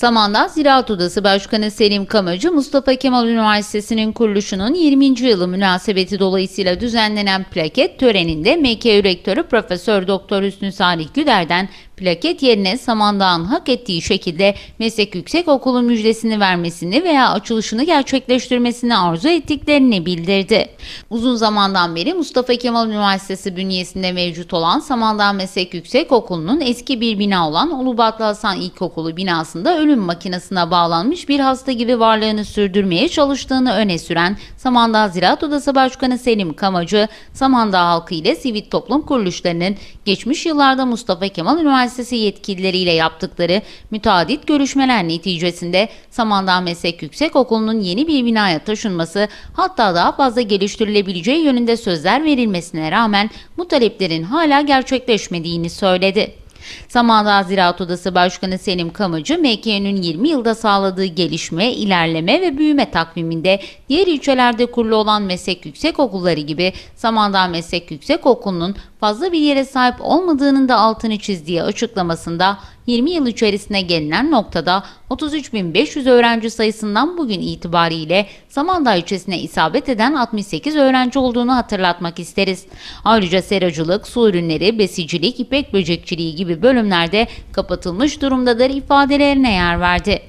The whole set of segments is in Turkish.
Samandağ Ziraat Odası Başkanı Selim Kamacı, Mustafa Kemal Üniversitesi'nin kuruluşunun 20. yılı münasebeti dolayısıyla düzenlenen plaket töreninde MKÜ Rektörü Profesör Doktor Hüsnü Salih Güder'den plaket yerine Samandağ'ın hak ettiği şekilde meslek yüksekokulu müjdesini vermesini veya açılışını gerçekleştirmesini arzu ettiklerini bildirdi. Uzun zamandan beri Mustafa Kemal Üniversitesi bünyesinde mevcut olan Samandağ Meslek Yüksekokulu'nun eski bir bina olan Ulubatlı Hasan İlkokulu binasında ölüm makinesine bağlanmış bir hasta gibi varlığını sürdürmeye çalıştığını öne süren Samandağ Ziraat Odası Başkanı Selim Kamacı, Samandağ halkı ile sivil toplum kuruluşlarının geçmiş yıllarda Mustafa Kemal Üniversitesi yetkilileriyle yaptıkları müteadit görüşmeler neticesinde Samandağ Meslek Yüksekokulu'nun yeni bir binaya taşınması hatta daha fazla geliştirilebileceği yönünde sözler verilmesine rağmen bu taleplerin hala gerçekleşmediğini söyledi. Samandağ Ziraat Odası Başkanı Selim Kamacı, MK'nin 20 yılda sağladığı gelişme, ilerleme ve büyüme takviminde diğer ilçelerde kurulu olan meslek yüksekokulları gibi Samandağ Meslek Yüksekokulu'nun fazla bir yere sahip olmadığının da altını çizdiği açıklamasında 20 yıl içerisinde gelinen noktada 33.500 öğrenci sayısından bugün itibariyle Samandağ ilçesine isabet eden 68 öğrenci olduğunu hatırlatmak isteriz. Ayrıca seracılık, su ürünleri, besicilik, ipek böcekçiliği gibi bölümlerde kapatılmış durumdadır ifadelerine yer verdi.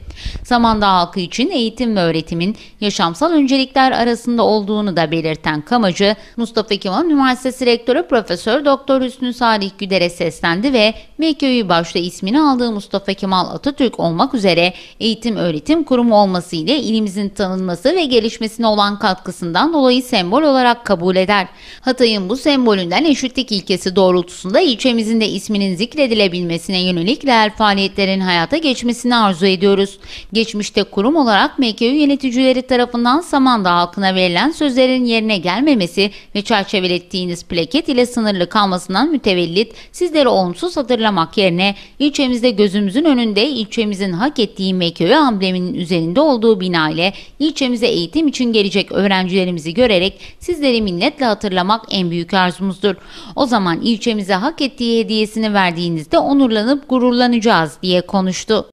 Samandağ halkı için eğitim ve öğretimin yaşamsal öncelikler arasında olduğunu da belirten Kamacı, Mustafa Kemal Üniversitesi Rektörü Profesör Doktor Hüsnü Salih Güder'e seslendi ve MKÜ'yü başta ismini aldığı Mustafa Kemal Atatürk olmak üzere eğitim öğretim kurumu olması ile ilimizin tanınması ve gelişmesine olan katkısından dolayı sembol olarak kabul eder. Hatay'ın bu sembolünden eşitlik ilkesi doğrultusunda ilçemizin de isminin zikredilebilmesine yönelik reel faaliyetlerin hayata geçmesini arzu ediyoruz. Geçmişte kurum olarak MKÜ yöneticileri tarafından Samandağ halkına verilen sözlerin yerine gelmemesi ve çerçevelettiğiniz plaket ile sınırlı kalmasından mütevellit sizleri olumsuz hatırlamak yerine ilçemizde gözümüzün önünde ilçemizin hak ettiği MKÜ ambleminin üzerinde olduğu bina ile ilçemize eğitim için gelecek öğrencilerimizi görerek sizleri minnetle hatırlamak en büyük arzumuzdur. O zaman ilçemize hak ettiği hediyesini verdiğinizde onurlanıp gururlanacağız diye konuştu.